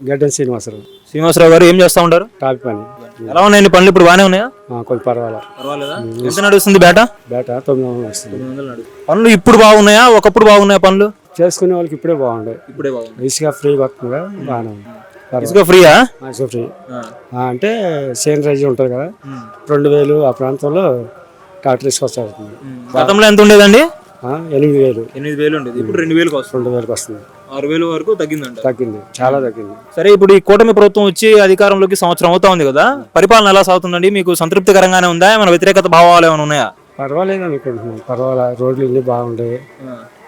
గడ్డెన్ శ్రీనివాసరావు. శ్రీనివాసరావు గారు ఏం చేస్తా ఉంటారు? టాపి పని. ఎలా ఉన్నాయండి పనులు? ఇప్పుడు బాగానే ఉన్నాయా? ఆ, కొంచెం పర్వాలా. పర్వాలేదా? ఎంత నడుస్తుంది బేట? బేట తొమ్మిది వందలు వస్తుంది పనులు ఇప్పుడు బాగున్నాయా? ఒకప్పుడు బాగున్నాయా పనులు? చేసుకునే వాళ్ళకి ఇప్పుడే బాగుండే ఇప్పుడే బాగుంది. ఇసుక ఫ్రీగా బాగానే ఉంది. పర్వాలేదు. ఇసుక ఫ్రీయా? ఆ, ఇసుక ఫ్రీ. ఆ, అంటే సేనరైజ్ ఉంటుంది కదా రెండు వేలు ఆ ప్రాంతంలో ట్రాక్టర్ అవుతుంది గతంలో ఎంత ఉండేదండి? ఆ, ఎనిమిది వేలు. ఎనిమిది వేలు ఉండేది. ఇప్పుడు రెండు వేలకు వస్తుంది. రెండు వేలకు వస్తుంది. ఆరు వేలు వరకు తగ్గిందంట. తగ్గింది. చాలా తగ్గింది. సరే ఇప్పుడు ఈ కూటమి ప్రభుత్వం వచ్చి అధికారంలోకి సంవత్సరం అవుతా ఉంది కదా పరిపాలన ఎలా సాగుతుందండి? మీకు సంతృప్తికరంగానే ఉందా? మన వ్యతిరేకత భావాలు ఏమైనా ఉన్నాయా? పర్వాలేదు అనుకుంటున్నాం. పర్వాలే రోడ్లు ఇన్ని బాగుంటాయి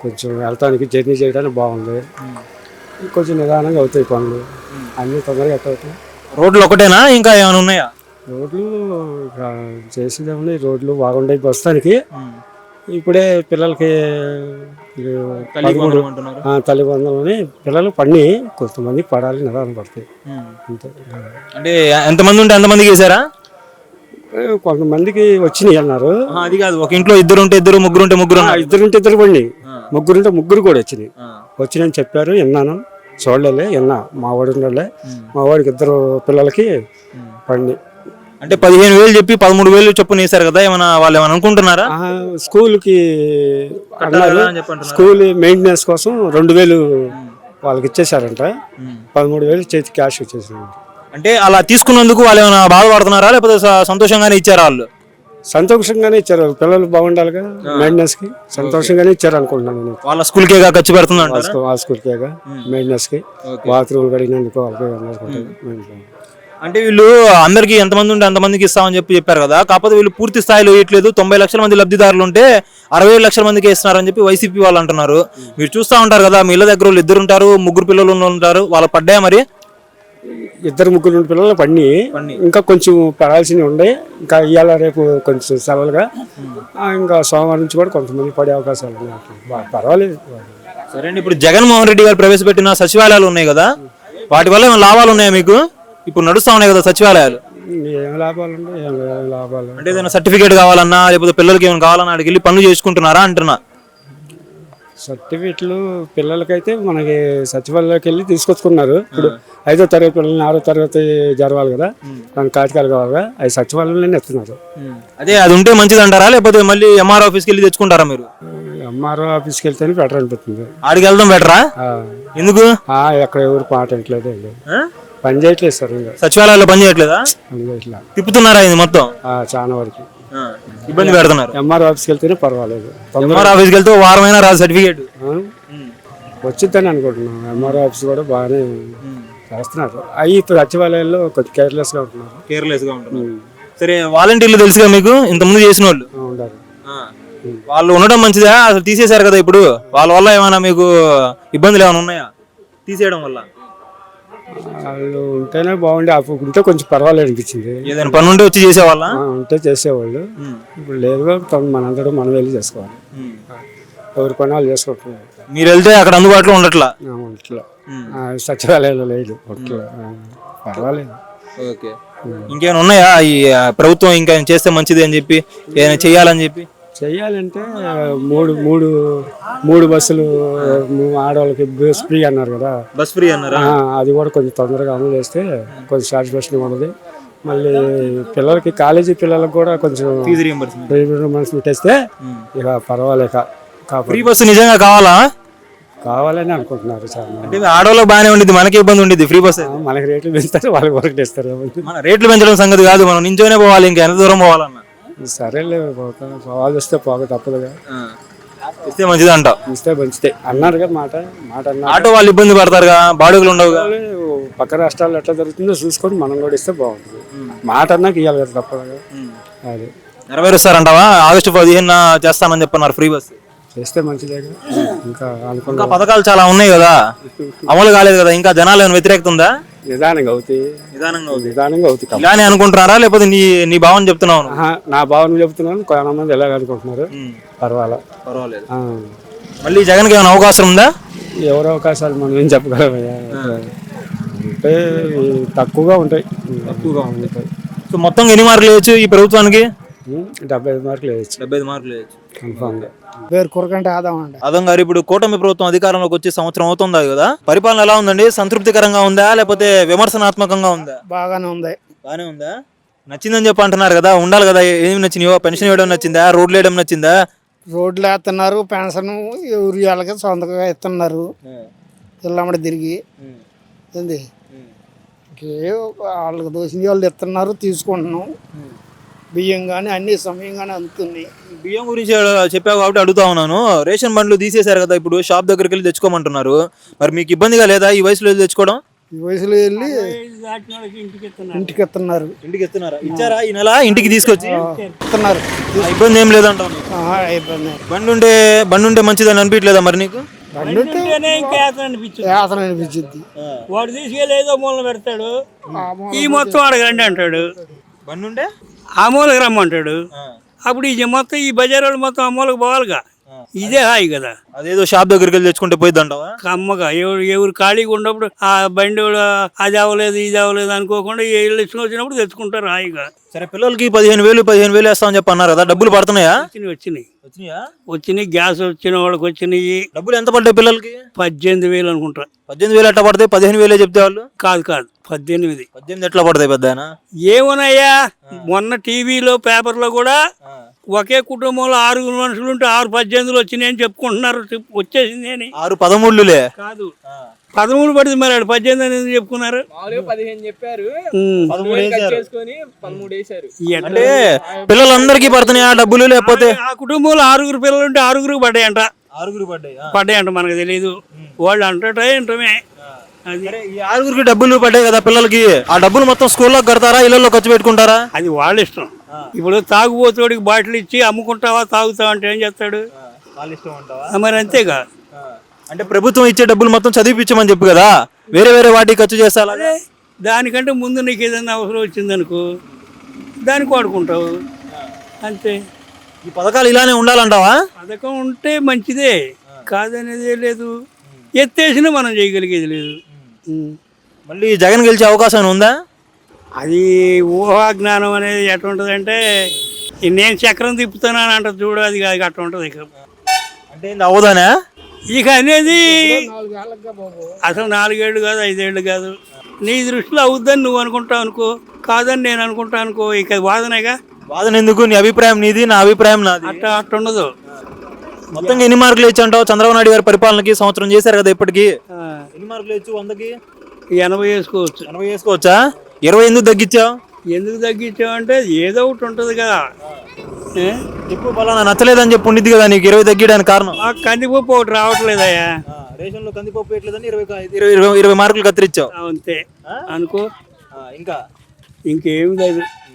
కొంచెం వెళ్తానికి జర్నీ చేయడానికి బాగుంది కొంచెం నిదానంగా అవుతాయి పనులు. అన్ని తొందరగా ఎట్ట అవుతాయి? రోడ్లు ఒకటేనా? ఇంకా ఏమైనా ఉన్నాయా? రోడ్లు చేసేదేమన్నా రోడ్లు బాగుండే ప్రస్తుతానికి. ఇప్పుడే పిల్లలకి పదమూడు ఆ, తల్లి వందలని పిల్లలు పడిని కొంతమంది పడాలి నిదానం పడతాయి. అంతే. అంటే ఎంతమంది ఉంటే ఎంతమందికి వేసారా? కొంతమందికి వచ్చినాయి అన్నారు. అది కాదు. ఒక ఇంట్లో ఇద్దరు ఉంటే ఇద్దరు ముగ్గురు ఉంటే ముగ్గురు ఆ, ఇద్దరుంటే ఇద్దరు పడినాయి. ముగ్గురుంటే ముగ్గురు కూడా వచ్చినాయి. వచ్చినాయని చెప్పారు విన్నాను. చూడలే విన్నా. మా వాడు ఉండలే మా వాడికి ఇద్దరు పిల్లలకి పండి అంటే పదిహేను వేలు చెప్పి పదమూడు వేలు చొప్పున వేశారు కదా ఏమైనా వాళ్ళు ఏమైనా అనుకుంటున్నారా? ఆ, స్కూల్కి అన్నారు అని చెప్పి అంటున్నారు. స్కూల్ మెయింటెనెన్స్ కోసం రెండు వేలు వాళ్ళకి ఇచ్చేసారంట పదమూడు వేలు చేతి క్యాష్ ఇచ్చేసారంట అంటే అలా తీసుకున్నందుకు వాళ్ళు ఏమైనా బాధపడుతున్నారా లేకపోతే స- సంతోషంగానే ఇచ్చారా వాళ్ళు? సంతోషంగానే ఇచ్చారు. పిల్లలు బాగుండాలిగా మెయింటెనెన్స్కి సంతోషంగానే ఇచ్చారు అనుకుంటున్నాను నేను. వాళ్ళ స్కూల్కే ఖర్చు పెడుతుందంట స్కూ- ఆ స్కూల్కి మెయింటెనెన్స్కి బాత్రూమ్ కడిగినందుకు వాళ్ళకి అనుకుంటాను. అంటే వీళ్ళు అందరికి ఎంతమంది ఉంటే అంతమందికి ఇస్తామని చెప్పి చెప్పారు కదా. కాకపోతే వీళ్ళు పూర్తి స్థాయిలో ఇవ్వట్లేదు తొంభై లక్షల మంది లబ్ధిదారులు ఉంటే అరవై లక్షల మందికి ఇస్తున్నారని చెప్పి వైసీపీ వాళ్ళు అంటున్నారు. మీరు చూస్తా ఉంటారు కదా మీ ఇళ్ళ దగ్గర వాళ్ళు ఇద్దరు ఉంటారు ముగ్గురు పిల్లలు ఉంటారు వాళ్ళు పడ్డాయా మరి? ఇద్దరు ముగ్గురు పిల్లలు పడిని. ఇంకా కొంచెం పడాల్సినవి ఉండే. ఇంకా ఇవాళ రేపు కొంచెం సెలవులుగా. ఆ, ఇంకా సోమవారం నుంచి కూడా కొంతమంది పడే అవకాశాలు ఉన్నాయి. పర్వాలేదు. సరే అండి ఇప్పుడు జగన్మోహన్ రెడ్డి గారు ప్రవేశపెట్టిన సచివాలయాలు ఉన్నాయి కదా. వాటి వల్ల ఏమైనా లాభాలు ఉన్నాయా మీకు? ఇప్పుడు నడుస్తా ఉన్నాయి కదా సచివాలయాలు? ఏం లాభాలు ఉన్నాయి ఏం ఏం లాభాలు అంటే ఏదైనా సర్టిఫికేట్ కావాలన్నా లేకపోతే పిల్లలకి ఏమైనా కావాలన్నా అక్కడికి వెళ్ళి పనులు చేసుకుంటున్నారా అంటున్నా? సర్టిఫికెట్లు పిల్లలకైతే మనకి సచివాలయంలోకి వెళ్ళి తీసుకొచ్చుకున్నారు. ఇప్పుడు ఐదో తరగతి పిల్లల్ని ఆరో తరగతి జరగాలి కదా. దానికి కాగితాలు కావాలి కదా అవి సచివాలయంలోనే ఎత్తున్నారు. అదే అది ఉంటే మంచిది అంటారా లేకపోతే మళ్ళీ ఎంఆర్ ఆఫీస్కి వెళ్ళి తెచ్చుకుంటారా మీరు? ఎంఆర్ఓ ఆఫీస్కి వెళ్తేనే బెటర్ అనిపిస్తుంది. ఆడికి వెళ్దాం బెటరా ఆ, ఎందుకు? ఆ, ఎక్కడ ఎవరు పాట వింటలేదు. ఏం లేదు. ఆ? పని చేయట్లేదు సార్ ఇంకా. సచివాలయాల్లో పని చేయట్లేదా? తిప్పుతున్నారా ఇది మొత్తం? ఆ, చాలా వరకు. ఇబ్బంది పెడుతున్నారు. ఎంఆర్ఓ ఆఫీస్కి వెళ్తేనే పర్వాలేదు. తొందర ఎంఆర్ ఆఫీస్కి వెళ్తే ఓ వారమైనా రాదు సర్టిఫికేట్. ఆ, వచ్చిద్దని అనుకుంటున్నాం. ఎంఆర్ఓ ఆఫీస్ కూడా బాగానే చేస్తున్నారు. అవి సచివాలయాల్లో కొంచెం కేర్లెస్గా ఉంటున్నారు. కేర్లెస్గా ఉంటున్నారు సరే వాలంటీర్లు తెలుసుగా మీకు? ఇంతకుముందు చేసిన వాళ్ళు ఆ, ఉండాలి. వాళ్ళు ఉండడం మంచిదా? అసలు తీసేశారు కదా ఇప్పుడు? వాళ్ళ వల్ల ఏమైనా మీకు ఇబ్బందులు ఏమైనా ఉన్నాయా? తీసేయడం వల్ల. వాళ్ళు ఉంటేనే బాగుండే. అప్పుడు ఉంటే కొంచెం పర్వాలేదు అనిపించింది. ఏదైనా పని ఉంటే వచ్చి చేసేవాళ్ళ? ఉంటే చేసేవాళ్ళు. ఇప్పుడు లేదుగా తమ- మనందరం మనం వెళ్ళి చేసుకోవాలి. ఎవరి పని వాళ్ళు చేసుకుంటున్నారు మీరు వెళ్తే అక్కడ అందుబాటులో ఉండట్లా? ఆ, సచివాలయంలో లేదు. పర్వాలేదు. ఓకే. ఇంకేమైనా ఉన్నాయా? ఈ ప్రభుత్వం ఇంకా చేస్తే మంచిది అని చెప్పి ఏదైనా చేయాలని చెప్పి? చెయ్యాలంటే మూడు మూడు మూడు బస్సులు ఆడవాళ్ళకి బస్ ఫ్రీ అన్నారు కదా. బస్ ఫ్రీ అన్నారా? అది కూడా కొంచెం తొందరగా అమలు చేస్తే కొంచెం సాటిస్ఫాక్షన్ ఉన్నది. మళ్ళీ పిల్లలకి కాలేజీ పిల్లలకు కూడా కొంచెం ఫీజు పెట్టేస్తే ఇక పర్వాలేక ఫ్రీ బస్సు నిజంగా కావాలా? కావాలని అనుకుంటున్నారు. అంటే ఆడోళ్ళకి బాగానే ఉండిద్ది మనకే ఇబ్బంది ఉండిద్ది ఫ్రీ బస్ మనకి రేట్లు పెంచుతారు వాళ్ళకి వరకు ఇస్తారు మన రేట్లు పెంచడం సంగతి కాదు మనం నించోనే పోవాలి ఇంకా ఎంత దూరం పోవాలన్నా. సరేలే పోతా. పోవాలి వస్తే పోక తప్పదుగా ఇస్తే మంచిది అంట ఇస్తే మంచిదే. అన్నారుగా మాట. మాట అన్నారు. ఆటో వాళ్ళు ఇబ్బంది పడతారుగా? బాడుగులు ఉండవుగా పక్క రాష్ట్రాల్లో ఎట్లా జరుగుతుందో చూసుకొని మనం కూడా ఇస్తే బాగుంటుంది. మాట అన్నాక ఇవ్వాలి కదా తప్పదుగా అది. నెరవేరుస్తారంటావా? ఆగస్టు పదిహేను చేస్తానని చెప్పన్నారు ఫ్రీ బస్. చేస్తే మంచిదేగా ఇంకా ఇంకా పథకాలు చాలా ఉన్నాయి కదా. అమలు కాలేదు కదా. ఇంకా జనాలు ఏమైనా వ్యతిరేకత ఉందా? నిదానంగా అవుతాయి. నిదానంగా ఉంది నిదానంగా అవుతాయి. ఇలానే అనుకుంటున్నారా? లేకపోతే నీ నీ భావం చెప్తున్నావు నా భావన చెప్తున్నాను చాలా మంది ఎలాగ అనుకుంటున్నారు? పర్వాలా. పర్వాలేదు. ఆ, మళ్ళీ జగన్కి ఏమైనా అవకాశం ఉందా? ఎవరు అవకాశాలు మనం ఏం చెప్పగలమయ్యా? అంటే తక్కువగా ఉంటాయి. తక్కువగా ఉంటాయి. సో మొత్తం ఎన్ని మార్కులు వేయచ్చు ఈ ప్రభుత్వానికి? డెబ్బై ఐదు మార్కులు వేయచ్చు. డెబ్బై ఐదు మార్కులు వేయచ్చు. కన్ఫామ్గా. పేరు కురకంటే ఆదాం అండి. అదం గారు ఇప్పుడు కూటమి ప్రభుత్వం అధికారంలోకి వచ్చి సంవత్సరం అవుతుందా కదా? పరిపాలన ఎలా ఉందండి? సంతృప్తికరంగా ఉందా? లేకపోతే విమర్శనాత్మకంగా ఉందా? బాగానే ఉంది. బానే ఉందా? నచ్చిందని చెప్పి అంటున్నారు కదా ఉండాలి కదా. ఏమి నచ్చినాయో? పెన్షన్ ఇవ్వడం నచ్చిందా? రోడ్లు వేయడం నచ్చిందా? రోడ్లు వేస్తున్నారు పెన్షన్ ఎవరి వాళ్ళకి సొంతగా ఇస్తున్నారు పిల్లమ్మడి తిరిగి. ఏంది? వాళ్ళకి దోషిన వాళ్ళు ఇస్తున్నారు తీసుకుంటున్నాం. బియ్యం కానీ అన్ని సమయంగానే అందుతున్నాయి బియ్యం గురించి చెప్పావు కాబట్టి అడుగుతా ఉన్నాను. రేషన్ బండ్లు తీసేశారు కదా ఇప్పుడు షాప్ దగ్గరికి వెళ్ళి తెచ్చుకోమంటున్నారు. మరి మీకు ఇబ్బందిగా లేదా? ఈ వయసులో వెళ్ళి తెచ్చుకోవడం? ఈ వయసులో వెళ్ళి ఇంటికి ఇస్తున్నారు ఇంటికి ఇస్తున్నారా ఇచ్చారా? ఈ నెల ఇంటికి తీసుకొచ్చి? ఇస్తున్నారు. ఆ, ఇబ్బంది ఏం. ఆహా, ఇబ్బంది బండి ఉంటే బండి ఉంటే మంచిదని అనిపించలేదా మరి నీకు? యాతన అనిపించింది. వాడు తీసుకెళ్ళి ఏదో మూలన పెడతాడు. ఈ మొత్తం అడగండి అంటాడు. బండి ఉంటే ఆ మూలకు రమ్మంటాడు అప్పుడు ఈ మొత్తం ఈ బజార్ వాళ్ళు మొత్తం ఆ మూలకు పోవాలిగా. ఇదే హాయి కదా. అదేదో షాప్ దగ్గరికి వెళ్ళి తెచ్చుకుంటే పోయిద్ది అంటావా కమ్మగా. ఎవరు ఎవరు ఖాళీగా ఉన్నప్పుడు ఆ బండి అది అవ్వలేదు ఇది అవ్వలేదు అనుకోకుండా ఇష్టం వచ్చినప్పుడు తెచ్చుకుంటారు హాయిగా. సరే పిల్లలకి పదిహేను వేలు పదిహేను వేలు వేస్తామని చెప్పి అన్నారు కదా డబ్బులు పడుతున్నాయా? వచ్చినాయి వచ్చినాయి. వచ్చినాయా? గ్యాస్ వచ్చిన వాళ్ళకి వచ్చినాయి. డబ్బులు ఎంత పడ్డాయి పిల్లలకి? పద్దెనిమిది వేలు అనుకుంటా. పద్దెనిమిది వేలు ఎట్లా పడతాయి? పదిహేను వేలే చెప్తే వాళ్ళు? కాదు కాదు. పద్దెనిమిది. పద్దెనిమిది ఎట్లా పడతాయి పెద్ద ఏమోనయ్యా మొన్న టీవీలో పేపర్లో కూడా ఒకే కుటుంబంలో ఆరుగురు మనుషులు ఉంటే ఆరు పద్దెనిమిదిలు వచ్చినాయి అని చెప్పుకుంటున్నారు. చెప్- వచ్చేసింది అని ఆరు పదమూడులే. కాదు. పదమూడు పడింది మరి ఆడు పద్దెనిమిది అని చెప్పుకున్నారు? చెప్పారు? అంటే పిల్లలందరికీ పడుతున్నాయి ఆ డబ్బులు లేకపోతే? ఆ కుటుంబంలో ఆరుగురు పిల్లలు ఉంటే ఆరుగురికి పడ్డాయంట. ఆరుగురు పడ్డాయి? పడ్డాయంట మనకు తెలియదు వాళ్ళు అంటట ఏంటమే? అది. ఈ ఆరుగురికి డబ్బులు పడ్డాయి కదా పిల్లలకి. ఆ డబ్బులు మొత్తం స్కూల్లో కడతారా ఇళ్ళల్లో ఖర్చు పెట్టుకుంటారా? అది వాళ్ళ ఇష్టం. ఇప్పుడు తాగుబోతోడికి బాటిల్ ఇచ్చి అమ్ముకుంటావా తాగుతావా అంటే ఏం చేస్తాడు? మరి అంతేగా. అంటే ప్రభుత్వం ఇచ్చే డబ్బులు మొత్తం చదివిపించమని చెప్పు కదా. వేరే వేరే వాటికి ఖర్చు చేస్తా అదే దానికంటే ముందు నీకు ఏదైనా అవసరం వచ్చిందనుకో దానికి వాడుకుంటావు. అంతే. ఈ పథకాలు ఇలానే ఉండాలంటావా? పథకం ఉంటే మంచిదే. కాదనేదే లేదు. ఎత్తేసినా మనం చేయగలిగేది లేదు. మళ్ళీ జగన్ గెలిచే అవకాశం ఉందా? అది ఊహాజ్ఞానం అనేది ఎట్లా ఉంటుందంటే నేను చక్రం తిప్పుతున్నాను అంట చూడు అది కాదు అట్లా ఉంటుంది ఇక. అంటే ఇది అవదానా? ఇక అనేది అసలు నాలుగేళ్ళు కాదు ఐదేళ్ళు కాదు. నీ దృష్టిలో అవుద్దని నువ్వు అనుకుంటావు అనుకో కాదని నేను అనుకుంటా అనుకో ఇక వాదనేగా? వాదన ఎందుకు? నీ అభిప్రాయం నీది నా అభిప్రాయం నాది. అట్ట అట్ట ఉండదు. మొత్తంగా ఎన్ని మార్కులు ఇచ్చి అంటావు చంద్రబాబు నాయుడు గారి పరిపాలనకి సంవత్సరం చేశారు కదా ఇప్పటికి. ఎన్ని మార్కులు ఇచ్చు వందకి? ఎనభై వేసుకోవచ్చు. ఎనభై వేసుకోవచ్చా? ఇరవై ఎందుకు తగ్గించావు? ఎందుకు తగ్గించావంటే ఏదో ఒకటి ఉంటుంది కదా. ఏ? చెప్పు పలానా నచ్చలేదని చెప్పి ఉండిద్ది కదా నీకు ఇరవై తగ్గించడానికి కారణం? ఆ కందిపప్పు ఒకటి రావట్లేదయ్యా. రేషన్లో కందిపప్పు ఎట్లేదని ఇరవై ఇరవై ఇరవై ఇరవై మార్కులు కత్తిరించావు. అంతే. అనుకో. ఇంకా? ఇంకేం లేదు.